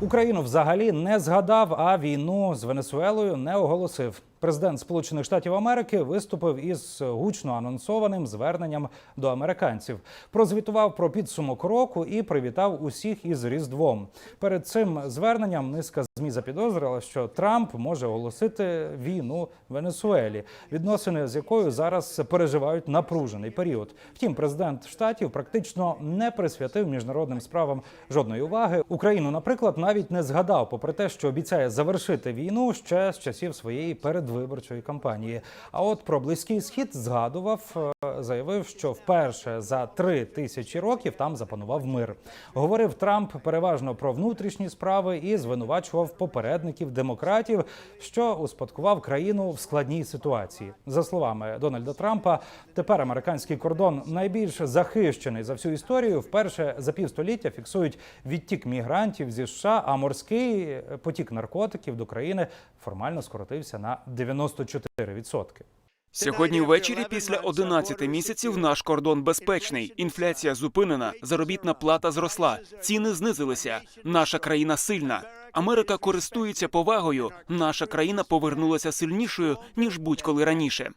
Україну взагалі не згадав, а війну з Венесуелою не оголосив. Президент Сполучених Штатів Америки виступив із гучно анонсованим зверненням до американців. Прозвітував про підсумок року і привітав усіх із Різдвом. Перед цим зверненням низка змі запідозрила, що Трамп може оголосити війну Венесуелі, відносини з якою зараз переживають напружений період. Втім, президент штатів практично не присвятив міжнародним справам жодної уваги. Україну, наприклад, навіть не згадав, попри те, що обіцяє завершити війну ще з часів своєї передвиборчої кампанії. А от про близький схід згадував, е, заявив, що вперше за три тисячі років там запанував мир. Говорив Трамп переважно про внутрішні справи і звинувачував попередників демократів, що успадкував країну в складній ситуації. За словами Дональда Трампа, тепер американський кордон найбільш захищений за всю історію. Вперше за півстоліття фіксують відтік мігрантів зі США, а морський потік наркотиків до країни формально скоротився на 94%. Сьогодні ввечері, після 11 місяців, наш кордон безпечний. Інфляція зупинена, заробітна плата зросла, ціни знизилися. Наша країна сильна. Америка користується повагою. Наша країна повернулася сильнішою ніж будь-коли раніше.